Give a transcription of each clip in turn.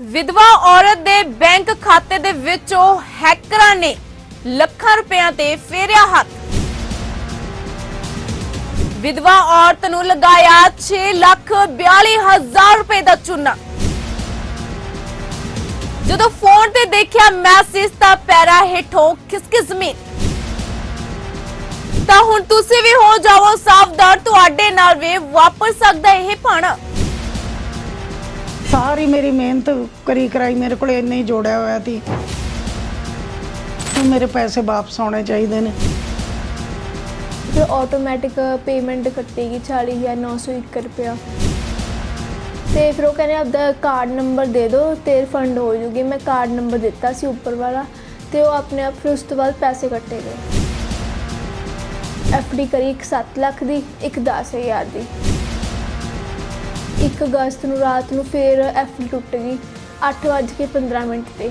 ਵਿਧਵਾ ਔਰਤ ਦੇ ਬੈਂਕ ਖਾਤੇ ਦੇ ਵਿੱਚੋਂ ਹੈਕਰਾਂ ਨੇ ਲੱਖਾਂ ਰੁਪਇਆਂ ਤੇ ਫੇਰਿਆ ਹੱਥ। ਵਿਧਵਾ ਔਰਤ ਨੂੰ ਲਗਾਇਆ 6 ਲੱਖ 42 ਹਜ਼ਾਰ ਰੁਪਏ ਦਾ ਚੂਨਾ। ਜਦੋਂ ਫੋਨ ਤੇ ਦੇਖਿਆ ਮੈਸੇਜ ਤਾਂ ਪੈਰਾ ਹੇਠੋਂ ਖਿਸਕੀ ਜ਼ਮੀਨ। ਤਾਂ ਹੁਣ ਤੁਸੀਂ ਵੀ ਹੋ ਜਾਵੋ ਸਾਵਧਾਨ, ਤੁਹਾਡੇ ਨਾਲ ਵੀ ਵਾਪਰ ਸਕਦਾ ਇਹ ਭਾਣਾ। ਸਾਰੀ ਮੇਰੀ ਮਿਹਨਤ ਕਰੀ ਕਰਾਈ, ਮੇਰੇ ਕੋਲ ਇੰਨੇ ਹੀ ਜੋੜਿਆ ਹੋਇਆ ਸੀ। ਹੁਣ ਮੇਰੇ ਪੈਸੇ ਵਾਪਸ ਆਉਣੇ ਚਾਹੀਦੇ ਨੇ। ਜੋ ਆਟੋਮੈਟਿਕ ਪੇਮੈਂਟ ਕੱਟੇਗੀ 40901 ਰੁਪਇਆ। ਤੇ ਫਿਰ ਉਹ ਕਹਿੰਦੇ ਆਪਦਾ ਕਾਰਡ ਨੰਬਰ ਦੇ ਦਿਓ, ਤੇ ਰਿਫੰਡ ਹੋ ਜੂਗੀ। ਮੈਂ ਕਾਰਡ ਨੰਬਰ ਦਿੱਤਾ ਸੀ ਉੱਪਰ ਵਾਲਾ, ਤੇ ਉਹ ਆਪਣੇ ਆਪ ਫਿਰ ਉਸ ਤੋਂ ਬਾਅਦ ਪੈਸੇ ਕੱਟੇ ਗਏ। ਐਫਡੀ ਕਰੀ ਇੱਕ 7 ਲੱਖ ਦੀ, ਇੱਕ 10000 ਦੀ। 1 ਅਗਸਤ ਨੂੰ ਰਾਤ ਨੂੰ ਫਿਰ ਐਫਡੀ ਟੁੱਟ ਗਈ 8:15 ਮਿੰਟ ਤੇ।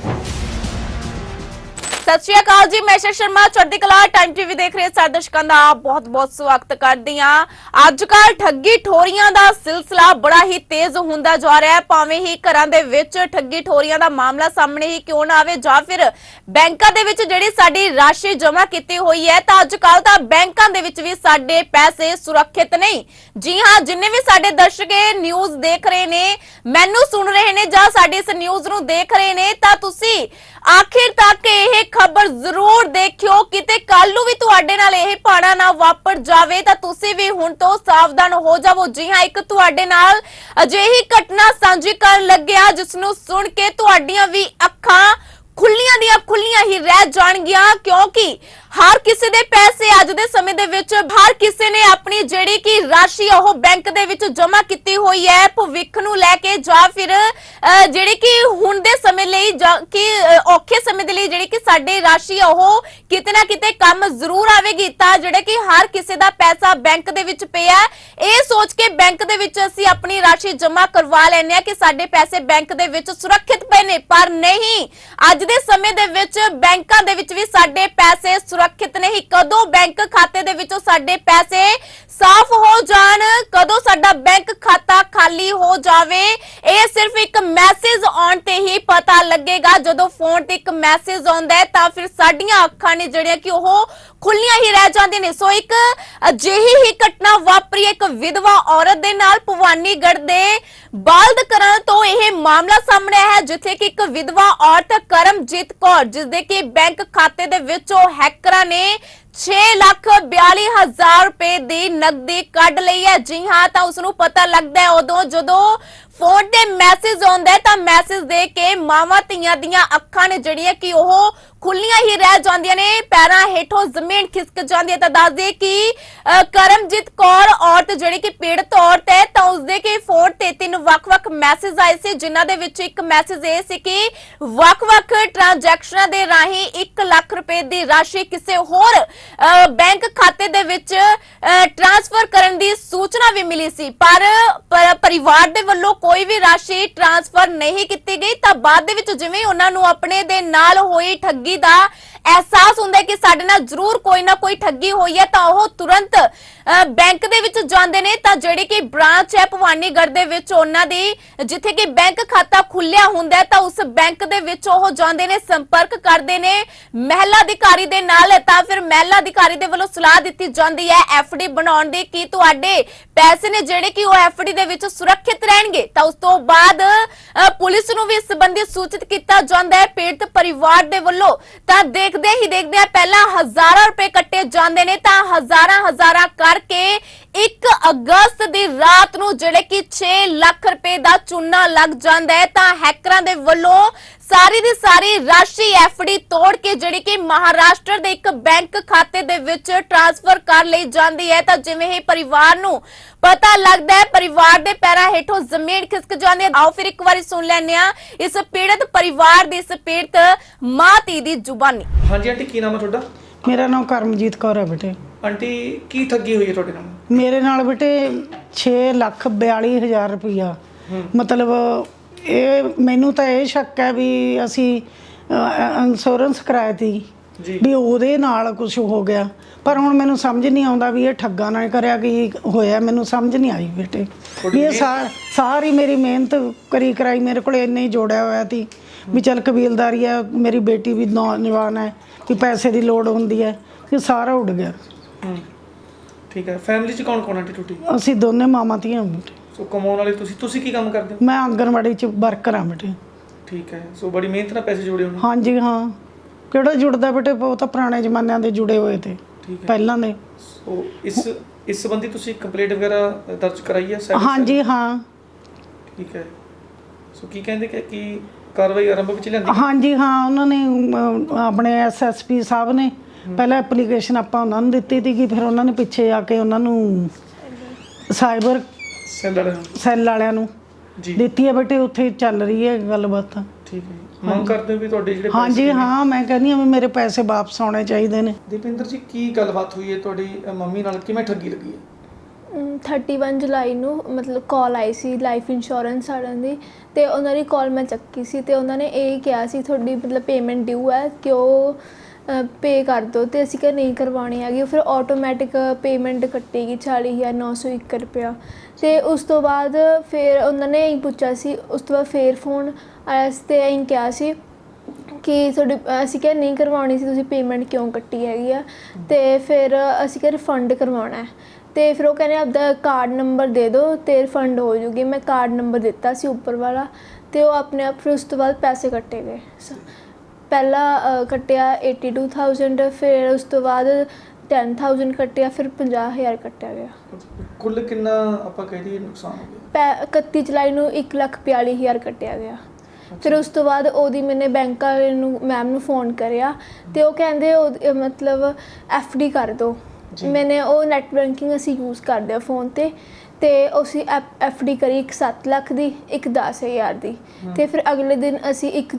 ਸਤਿ ਸ਼੍ਰੀ ਅਕਾਲ ਜੀ, ਮੈਂ ਸ਼ਰ ਸ਼ਰਮਾ ਚੜ੍ਹਦੀ ਕਲਾ ਟਾਈਮ ਟੀਵੀ ਦੇਖ ਰਹੇ ਸਾਰੇ ਦਰਸ਼ਕਾਂ ਦਾ ਬਹੁਤ-ਬਹੁਤ ਸਵਾਗਤ ਕਰਦੀ ਹਾਂ। ਅੱਜ ਕੱਲ ਠੱਗੀ ਠੋਰੀਆਂ ਦਾ ਸਿਲਸਿਲਾ ਬੜਾ ਹੀ ਤੇਜ਼ ਹੁੰਦਾ ਜਾ ਰਿਹਾ ਹੈ। ਭਾਵੇਂ ਹੀ ਘਰਾਂ ਦੇ ਵਿੱਚ ਠੱਗੀ ਠੋਰੀਆਂ ਦਾ ਮਾਮਲਾ ਸਾਹਮਣੇ ਹੀ ਕਿਉਂ ਨਾ ਆਵੇ ਜਾਂ ਫਿਰ ਬੈਂਕਾਂ ਦੇ ਵਿੱਚ ਜਿਹੜੀ ਸਾਡੀ ਰਾਸ਼ੀ ਜਮ੍ਹਾਂ ਕੀਤੀ ਹੋਈ ਹੈ, ਤਾਂ ਅੱਜ ਕੱਲ ਤਾਂ ਬੈਂਕਾਂ ਦੇ ਵਿੱਚ ਵੀ ਸਾਡੇ ਪੈਸੇ ਸੁਰੱਖਿਅਤ ਨਹੀਂ। ਜੀ ਹਾਂ, ਜਿੰਨੇ ਵੀ ਸਾਡੇ ਦਰਸ਼ਕ ਇਹ ਨਿਊਜ਼ ਦੇਖ ਰਹੇ ਨੇ, ਮੈਨੂੰ ਸੁਣ ਰਹੇ ਨੇ ਜਾਂ ਸਾਡੇ ਇਸ ਨਿਊਜ਼ ਨੂੰ ਦੇਖ ਰਹੇ ਨੇ, ਤਾਂ ਤੁਸੀਂ ਆਖਿਰ ਤੱਕ ਇਹ ਖਬਰ ਜ਼ਰੂਰ ਦੇਖਿਓ। ਕਿਤੇ ਕੱਲ ਨੂੰ ਵੀ ਤੁਹਾਡੇ ਨਾਲ ਇਹ ਪਾਣਾ ਨਾ ਵਾਪਰ ਜਾਵੇ, ਤਾਂ ਤੁਸੀਂ ਵੀ ਹੁਣ ਤੋਂ ਸਾਵਧਾਨ ਹੋ ਜਾਵੋ। ਜੀ ਹਾਂ, ਇੱਕ ਤੁਹਾਡੇ ਨਾਲ ਅਜਿਹੀ ਘਟਨਾ ਸਾਂਝੀ ਕਰਨ ਲੱਗਿਆ ਜਿਸ ਨੂੰ ਸੁਣ ਕੇ ਤੁਹਾਡੀਆਂ ਵੀ ਅੱਖਾਂ ਖੁੱਲੀਆਂ ਦੀਆਂ ਖੁੱਲੀਆਂ ਹੀ ਰਹਿ ਜਾਣਗੀਆਂ ਕਿਉਂਕਿ ਹਰ ਕਿਸੇ ਦੇ ਪੈਸੇ ਅੱਜ ਦੇ ਸਮੇਂ ਦੇ ਵਿੱਚ ਹਰ ਕਿਸੇ ਨੇ ਆਪਣੀ ਜਿਹੜੀ ਕਿ ਰਾਸ਼ੀ ਆ ਉਹ ਬੈਂਕ ਦੇ ਵਿੱਚ ਜਮ੍ਹਾਂ ਕੀਤੀ ਹੋਈ ਹੈ ਭਵਿੱਖ ਨੂੰ ਲੈ ਕੇ ਜਾਂ ਫਿਰ ਅਹ, ਜਿਹੜੀ ਕਿ ਹੁਣ ਦੇ ਸਮੇਂ ਲਈ ਜਾਂ ਕਿ ਔਖੇ ਸਮੇਂ ਦੇ ਲਈ ਜਿਹੜੀ ਕਿ ਸਾਡੀ ਰਾਸ਼ੀ ਆ ਉਹ ਕਿਤੇ ਨਾ ਕਿਤੇ ਕੰਮ ਜ਼ਰੂਰ ਆਵੇਗੀ। ਤਾਂ ਜਿਹੜੇ ਕਿ ਹਰ ਕਿਸੇ ਦਾ ਪੈਸਾ ਬੈਂਕ ਦੇ ਵਿੱਚ ਪਿਆ ਇਹ ਸੋਚ ਕੇ ਬੈਂਕ ਦੇ ਵਿੱਚ ਅਸੀਂ ਆਪਣੀ ਰਾਸ਼ੀ ਜਮ੍ਹਾਂ ਕਰਵਾ ਲੈਂਦੇ ਆ ਕਿ ਸਾਡੇ ਪੈਸੇ ਬੈਂਕ ਦੇ ਵਿੱਚ ਸੁਰੱਖਿਅਤ ਪਏ ਨੇ। ਪਰ ਨਹੀਂ ਅੱਜ ਦੇ ਸਮੇਂ ਦੇ ਵਿੱਚ ਬੈਂਕਾਂ ਦੇ ਵਿੱਚ ਵੀ ਸਾਡੇ ਪੈਸੇ ਸੁਰੱਖਿਅਤ ਨਹੀਂ। ਕਦੋਂ ਬੈਂਕ ਖਾਤੇ ਦੇ ਵਿੱਚੋਂ ਸਾਡੇ ਪੈਸੇ ਸਾਫ਼ ਹੋ ਜਾਣ, ਕਦੋਂ ਸਾਡਾ ਬੈਂਕ ਖਾਤਾ ਖਾਲੀ ਹੋ ਜਾਵੇ, ਇਹ ਸਿਰਫ ਇੱਕ ਮੈਸੇਜ ਆਉਣ ਤੇ ਹੀ ਪਤਾ ਲੱਗੇਗਾ। ਜਦੋਂ ਫੋਨ ਤੇ ਇੱਕ ਮੈਸੇਜ ਆਉਂਦਾ ਹੈ, ਤਾਂ ਫਿਰ ਸਾਡੀਆਂ ਅੱਖਾਂ ਨੇ ਜਿਹੜੀਆਂ ਕਿ ਉਹ ਖੁੱਲੀਆਂ ਹੀ ਰਹਿ ਜਾਂਦੀਆਂ ਨੇ। ਸੋ ਇੱਕ ਅਜਿਹੀ ਹੀ ਘਟਨਾ ਵਾਪਰੀ, ਇੱਕ ਵਿਧਵਾ ਔਰਤ ਦੇ ਨਾਲ ਭਵਾਨੀਗੜ੍ਹ ਦੇ ਬਾਲਦ ਕਰਨ ਤੋਂ ਇਹ ਮਾਮਲਾ ਸਾਹਮਣੇ ਆਇਆ ਹੈ, ਜਿੱਥੇ ਕਿ ਇੱਕ ਵਿਧਵਾ ਔਰਤ ਕਰਮਜੀਤ ਕੌਰ ਜਿਸ ਦੇ ਕਿ ਬੈਂਕ ਖਾਤੇ ਦੇ ਵਿੱਚ ਉਹ ਹੈਕਰਾਂ ਨੇ 6 ਲੱਖ 42 ਹਜ਼ਾਰ ਰੁਪਏ ਦੀ ਨਕਦੀ ਕੱਢ ਲਈ ਹੈ। ਜੀ ਹਾਂ, ਤਾਂ ਉਸ ਨੂੰ ਪਤਾ ਲੱਗਦਾ ਹੈ, ਉਦੋਂ ਜਦੋਂ ਫੋਨ ਤੇ ਮੈਸੇਜ ਆਉਂਦਾ ਤਾਂ ਮੈਸੇਜ ਦੇ ਕੇ ਮਾਵਾਂ ਧੀਆਂ ਦੀਆਂ ਅੱਖਾਂ ਨੇ ਜਿਹੜੀਆਂ ਕਿ ਉਹ ਖੁੱਲੀਆਂ ਹੀ ਰਹਿ ਜਾਂਦੀਆਂ ਨੇ। ਪੈਰਾਂ ਹੇਠੋਂ ਜ਼ਮੀਨ ਖਿਸਕ ਜਾਂਦੀ ਹੈ। ਤਾਂ ਦੱਸ ਦਈਏ ਕਿ ਕਰਮਜੀਤ ਕੌਰ ਔਰਤ ਜਿਹੜੀ ਕਿ ਪੀੜਤ ਔਰਤ ਹੈ, ਤਾਂ ਉਸਦੇ ਕਿ ਫੋਨ ਤੇ ਤਿੰਨ ਵੱਖ-ਵੱਖ ਮੈਸੇਜ ਆਏ ਸੀ, ਜਿਨ੍ਹਾਂ ਦੇ ਵਿੱਚ ਇੱਕ ਮੈਸੇਜ ਇਹ ਸੀ ਕਿ ਵੱਖ-ਵੱਖ ਟ੍ਰਾਂਜੈਕਸ਼ਨਾਂ ਦੇ ਰਾਹੀਂ 1 ਲੱਖ ਰੁਪਏ ਦੀ ਰਾਸ਼ੀ ਕਿਸੇ ਹੋਰ ਬੈਂਕ ਖਾਤੇ ਦੇ ਵਿੱਚ ਟ੍ਰਾਂਸਫਰ ਕਰਨ ਦੀ ਸੂਚਨਾ ਵੀ ਮਿਲੀ ਸੀ। ਪਰ ਪਰਿਵਾਰ ਦੇ ਵੱਲੋਂ ਕੋਈ ਵੀ ਰਾਸ਼ੀ ਟ੍ਰਾਂਸਫਰ ਨਹੀਂ ਕੀਤੀ ਗਈ। ਤਾਂ ਬਾਅਦ ਦੇ ਵਿੱਚ ਜਿਵੇਂ ਉਹਨਾਂ ਨੂੰ ਆਪਣੇ ਦੇ ਨਾਲ ਹੋਈ ਠੱਗੀ ਦਾ ਅਹਿਸਾਸ ਹੁੰਦਾ ਕਿ ਸਾਡੇ ਨਾਲ ਜ਼ਰੂਰ ਕੋਈ ਨਾ ਕੋਈ ਠੱਗੀ ਹੋਈ ਹੈ, ਤਾਂ ਉਹ ਤੁਰੰਤ ਬੈਂਕ ਦੇ ਵਿੱਚ ਜਾਂਦੇ ਨੇ। ਤਾਂ ਜਿਹੜੀ ਕਿ ਬ੍ਰਾਂਚ ਹੈ ਭਵਾਨੀਗੜ੍ਹ ਦੇ ਵਿੱਚ, ਉਹਨਾਂ ਦੀ ਜਿੱਥੇ ਕਿ ਬੈਂਕ ਖਾਤਾ ਖੁੱਲਿਆ ਹੁੰਦਾ ਹੈ, ਤਾਂ ਉਸ ਬੈਂਕ ਦੇ ਵਿੱਚ ਉਹ ਜਾਂਦੇ ਨੇ, ਸੰਪਰਕ ਕਰਦੇ ਨੇ। ਮਹਿਲਾ ਅਧਿਕਾਰੀ ਦੇ ਨਾਲ ਤਾਂ ਫਿਰ ਮਹਿਲਾ ਅਧਿਕਾਰੀ ਦੇ ਵੱਲੋਂ ਸਲਾਹ ਦਿੱਤੀ ਜਾਂਦੀ ਹੈ ਐਫਡੀ ਬਣਾਉਣ ਦੀ, ਕਿ ਤੁਹਾਡੇ ਪੈਸੇ ਨੇ ਜਿਹੜੇ ਕਿ ਉਹ ਐਫਡੀ ਦੇ ਵਿੱਚ ਸੁਰੱਖਿਅਤ ਰਹਿਣਗੇ। ਤਾਂ ਉਸ ਤੋਂ ਬਾਅਦ ਪੁਲਿਸ ਨੂੰ ਵੀ ਇਸ ਸੰਬੰਧੀ ਸੂਚਿਤ ਕੀਤਾ ਜਾਂਦਾ ਹੈ। ਪੀੜਤ ਪਰਿਵਾਰ ਦੇ ਵੱਲੋਂ ਤਾਂ ਦੇਖਦੇ ਹੀ ਦੇਖਦੇ ਆ ਪਹਿਲਾਂ ਹਜ਼ਾਰਾਂ ਰੁਪਏ ਕੱਟੇ ਜਾਂਦੇ ਨੇ, ਤਾਂ ਹਜ਼ਾਰਾਂ ਹਜ਼ਾਰਾਂ ਕਰਕੇ 1 ਅਗਸਤ ਦੀ ਰਾਤ ਨੂੰ ਜਿਹੜੇ ਕਿ 6 ਲੱਖ ਰੁਪਏ ਦਾ ਚੂਨਾ ਲੱਗ ਜਾਂਦਾ ਹੈ। ਤਾਂ ਹੈਕਰਾਂ ਦੇ ਵੱਲੋਂ ਸਾਰੀ ਦੀ ਸਾਰੀ ਰਾਸ਼ੀ ਐਫਡੀ ਤੋੜ ਕੇ ਜਿਹੜੀ ਕਿ ਮਹਾਰਾਸ਼ਟਰ ਦੇ ਇੱਕ ਬੈਂਕ ਖਾਤੇ ਦੇ ਵਿੱਚ ਟ੍ਰਾਂਸਫਰ ਕਰ ਲਈ ਜਾਂਦੀ ਹੈ। ਤਾਂ ਜਿਵੇਂ ਹੀ ਪਰਿਵਾਰ ਨੂੰ ਪਤਾ ਲੱਗਦਾ ਹੈ ਪਰਿਵਾਰ ਦੇ ਪੈਰਾਂ ਹੇਠੋਂ ਜ਼ਮੀਨ ਖਿਸਕ ਜਾਂਦੀ ਹੈ। ਆਓ ਫਿਰ ਇੱਕ ਵਾਰੀ ਸੁਣ ਲੈਂਦੇ ਆ ਇਸ ਪੀੜਤ ਪਰਿਵਾਰ ਦੀ ਇਸ ਪੀੜਤ ਮਾਂ ਧੀ ਦੀ ਜ਼ੁਬਾਨੀ। ਹਾਂਜੀ ਆਂਟੀ ਕੀ ਨਾਮ ਹੈ ਤੁਹਾਡਾ? ਮੇਰਾ ਨਾਮ ਕਰਮਜੀਤ ਕੌਰ ਹੈ ਬੇਟੇ। ਆਂਟੀ ਕੀ ਠੱਗੀ ਹੋਈ ਹੈ ਤੁਹਾਡੇ ਨਾਲ? ਮੇਰੇ ਨਾਲ ਬੇਟੇ 6 ਲੱਖ 42 ਹਜ਼ਾਰ ਰੁਪਈਆ। ਮਤਲਬ ਇਹ ਮੈਨੂੰ ਤਾਂ ਇਹ ਸ਼ੱਕ ਹੈ ਵੀ ਅਸੀਂ ਇੰਸ਼ੋਰੈਂਸ ਕਰਾਇਆ ਤੀ ਵੀ ਉਹਦੇ ਨਾਲ ਕੁਝ ਹੋ ਗਿਆ। ਪਰ ਹੁਣ ਮੈਨੂੰ ਸਮਝ ਨਹੀਂ ਆਉਂਦਾ ਵੀ ਇਹ ਠੱਗਾ ਨਾਲ ਕਰਿਆ ਕੀ ਹੋਇਆ ਮੈਨੂੰ ਸਮਝ ਨਹੀਂ ਆਈ ਬੇਟੇ। ਵੀ ਇਹ ਸਾਰੀ ਮੇਰੀ ਮਿਹਨਤ ਕਰੀ ਕਰਾਈ ਮੇਰੇ ਕੋਲ ਇੰਨੇ ਹੀ ਜੋੜਿਆ ਹੋਇਆ ਸੀ ਵੀ ਚਲ ਕਬੀਲਦਾਰੀ ਹੈ ਮੇਰੀ ਬੇਟੀ ਵੀ ਨੌਜਵਾਨ ਹੈ ਕਿ ਪੈਸੇ ਦੀ ਲੋੜ ਹੁੰਦੀ ਹੈ ਇਹ ਸਾਰਾ ਉੱਡ ਗਿਆ। ਠੀਕ ਹੈ ਫੈਮਿਲੀ ਚ ਕੌਣ ਕੌਣ ਆਂਟੀ ਟੁੱਟੀ ਅਸੀਂ ਦੋਨੇ ਮਾਮਾ ਧੀਆਂ ਬੇਟੇ। ਸੋ ਕਮਾਉਣ ਵਾਲੇ ਤੁਸੀਂ ਤੁਸੀਂ ਕੀ ਕੰਮ ਕਰਦੇ ਹੋ? ਮੈਂ ਆਂਗਣਵਾੜੀ ਚ ਵਰਕਰ ਹਾਂ ਬੇਟੇ। ਠੀਕ ਹੈ ਸੋ ਬੜੀ ਮਿਹਨਤ ਨਾਲ ਪੈਸੇ ਜੋੜੇ ਹੋਣੇ। ਹਾਂਜੀ ਹਾਂ। ਕਿਹੜਾ ਜੁੜਦਾ ਬੇਟੇ? ਉਹ ਤਾਂ ਪੁਰਾਣੇ ਜ਼ਮਾਨਿਆਂ ਦੇ ਜੁੜੇ ਹੋਏ ਤੇ। ਠੀਕ ਹੈ। ਪਹਿਲਾਂ ਦੇ। ਸੋ ਇਸ ਇਸ ਸੰਬੰਧੀ ਤੁਸੀਂ ਕੰਪਲੇਂਟ ਵਗੈਰਾ ਦਰਜ ਕਰਾਈ ਹੈ cell? ਹਾਂਜੀ ਹਾਂ। ਠੀਕ ਹੈ। ਸੋ ਕੀ ਕਹਿੰਦੇ ਕਿ ਕੀ ਕਾਰਵਾਈ ਆਰੰਭ ਵਿੱਚ ਲੈਂਦੀ ਹਾਂਜੀ ਹਾਂ। ਉਹਨਾਂ ਨੇ ਅਮ, ਆਪਣੇ ਐਸਐਸਪੀ ਸਾਹਿਬ ਨੇ ਪਹਿਲਾਂ ਐਪਲੀਕੇਸ਼ਨ ਆਪਾਂ ਉਹਨਾਂ ਨੂੰ ਦਿੱਤੀ ਸੀਗੀ ਫਿਰ ਉਹਨਾਂ ਨੇ ਪਿੱਛੇ ਆ ਕੇ ਉਹਨਾਂ ਨੂੰ ਸਾਈਬਰ ਸੈੱਲ ਵਾਲਿਆਂ ਨੂੰ? ਸੈੱਲ ਵਾਲਿਆਂ ਨੂੰ। ਜੀ। ਦਿੱਤੀ ਹੈ ਬੇਟੇ ਉੱਥੇ ਚੱਲ ਰਹੀ ਹੈ ਗੱਲਬਾਤ। ਠੀਕ ਹੈ। ਮੰਗ ਕਰਦੇ ਹੋ ਵੀ ਤੁਹਾਡੇ ਜਿਹੜੇ ਹਾਂਜੀ ਹਾਂ ਮੈਂ ਕਹਿੰਦੀ ਹਾਂ ਵੀ ਮੇਰੇ ਪੈਸੇ ਵਾਪਸ ਆਉਣੇ ਚਾਹੀਦੇ ਨੇ। ਦੀਪਿੰਦਰ ਜੀ ਕੀ ਗੱਲਬਾਤ ਹੋਈ ਹੈ ਤੁਹਾਡੀ ਅ, ਮੰਮੀ ਨਾਲ? ਕਿਵੇਂ ਠੱਗੀ ਲੱਗੀ ਹੈ? ਅਮ 31 ਜੁਲਾਈ ਨੂੰ ਮਤਲਬ ਕਾਲ ਆਈ ਸੀ ਲਾਈਫ ਇੰਸ਼ੋਰੈਂਸ ਵਾਲਿਆਂ ਦੀ ਤੇ ਉਹਨਾਂ ਦੀ ਕਾਲ ਮੈਂ ਚੱਕੀ ਸੀ ਤੇ ਉਹਨਾਂ ਨੇ ਇਹ ਕਿਹਾ ਸੀ ਤੁਹਾਡੀ ਮਤਲਬ ਪੇਮੈਂਟ ਡਿਊ ਹੈ ਕਿ ਉਹ ਪੇ ਕਰ ਦਿਓ ਅਤੇ ਅਸੀਂ ਕਿਹਾ ਨਹੀਂ ਕਰਵਾਉਣੀ ਹੈਗੀ ਫਿਰ ਆਟੋਮੈਟਿਕ ਪੇਮੈਂਟ ਕੱਟੇਗੀ 40901 ਰੁਪਇਆ। ਅਤੇ ਉਸ ਤੋਂ ਬਾਅਦ ਫਿਰ ਉਹਨਾਂ ਨੇ ਇਹੀ ਪੁੱਛਿਆ ਸੀ, ਉਸ ਤੋਂ ਬਾਅਦ ਫੇਰ ਫੋਨ ਆਇਆ ਸੀ ਤੇ ਅਸੀਂ ਕਿਹਾ ਸੀ ਕਿ ਤੁਹਾਡੀ, ਅਸੀਂ ਕਿਹਾ ਨਹੀਂ ਕਰਵਾਉਣੀ ਸੀ, ਤੁਸੀਂ ਪੇਮੈਂਟ ਕਿਉਂ ਕੱਟੀ ਹੈਗੀ ਆ? ਅਤੇ ਫਿਰ ਅਸੀਂ ਕਿਹਾ ਰਿਫੰਡ ਕਰਵਾਉਣਾ ਹੈ। ਤੇ ਫਿਰ ਉਹ ਕਹਿੰਦੇ ਆਪਦਾ ਕਾਰਡ ਨੰਬਰ ਦੇ ਦਿਓ ਤੇ ਰਿਫੰਡ ਹੋ ਜੂਗੀ। ਮੈਂ ਕਾਰਡ ਨੰਬਰ ਦਿੱਤਾ ਸੀ ਉੱਪਰ ਵਾਲਾ ਤੇ ਉਹ ਆਪਣੇ ਆਪ ਫਿਰ ਉਸ ਤੋਂ ਬਾਅਦ ਪੈਸੇ ਕੱਟੇ ਗਏ। ਸ- ਪਹਿਲਾ ਕੱਟਿਆ 82000 ਫਿਰ ਉਸ ਤੋਂ ਬਾਅਦ 10000 ਕੱਟਿਆ ਫਿਰ 50000 ਕੱਟਿਆ ਗਿਆ। ਕੁੱਲ ਕਿੰਨਾ ਆਪਾਂ ਕਹਿ ਦਈਏ ਨੁਕਸਾਨ ਹੋ ਗਿਆ? ਪੈ- 31 ਜੁਲਾਈ ਨੂੰ 142000 ਕੱਟਿਆ ਗਿਆ। ਫਿਰ ਉਸ ਤੋਂ ਬਾਅਦ ਉਹਦੀ ਮੈਨੇ ਬੈਂਕ ਵਾਲੇ ਨੂੰ ਮੈਮ ਨੂੰ ਫੋਨ ਕਰਿਆ ਤੇ ਉਹ ਕਹਿੰਦੇ ਉਹ ਮਤਲਬ ਡੀ ਕਰ ਜੀ। ਮੈਨੇ ਉਹ ਨੈਟ ਬੈਂਕਿੰਗ ਅਸੀਂ ਯੂਜ਼ ਕਰਦੇ ਆ ਫੋਨ ਤੇ। ਤੇ ਅਸੀਂ ਡੀ ਕਰੀ ਇੱਕ 7 ਲੱਖ ਦੀ ਇੱਕ 10000 ਦੀ। ਤੇ ਫਿਰ ਅਗਲੇ ਦਿਨ ਅਸੀਂ 1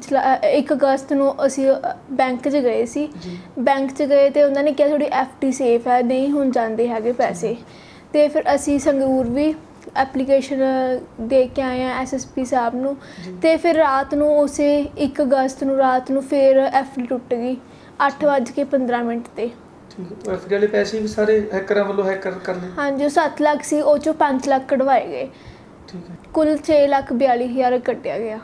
1 ਅਗਸਤ ਨੂੰ ਅਸੀਂ ਬੈਂਕ 'ਚ ਗਏ ਸੀ। ਬੈਂਕ 'ਚ ਗਏ ਤੇ ਉਹਨਾਂ ਨੇ ਕਿਹਾ ਤੁਹਾਡੀ ਡੀ ਸੇਫ ਹੈ ਨਹੀਂ ਹੁਣ ਜਾਂਦੇ ਹੈਗੇ ਪੈਸੇ। ਤੇ ਫਿਰ ਅਸੀਂ ਸੰਗਰੂਰ ਵੀ ਐਪਲੀਕੇਸ਼ਨ ਦੇ ਕੇ ਆਏ ਆ ਐਸਐਸਪੀ ਸਾਹਿਬ ਨੂੰ। ਤੇ ਫਿਰ ਰਾਤ ਨੂੰ ਉਸੇ 1 ਅਗਸਤ ਨੂੰ ਰਾਤ ਨੂੰ ਫਿਰ ਡੀ ਟੁੱਟ ਗਈ 8:15 ਮਿੰਟ ਤੇ। ਠੀਕ ਹੈ। ਐਫ ਵਾਲੇ ਪੈਸੇ ਵੀ ਸਾਰੇ ਹੈਕਰਾਂ ਵੱਲੋਂ ਹੈਕਰ ਕਰ ਲਏ ਹਾਂਜੀ ਉਹ 7 ਲੱਖ ਸੀ ਉਹ ਚੋਂ 5 ਲੱਖ ਕਢਵਾਏ ਗਏ। ਠੀਕ ਹੈ। ਕੁੱਲ 6 ਲੱਖ 42 ਹਜ਼ਾਰ ਕੱਟਿਆ ਗਿਆ।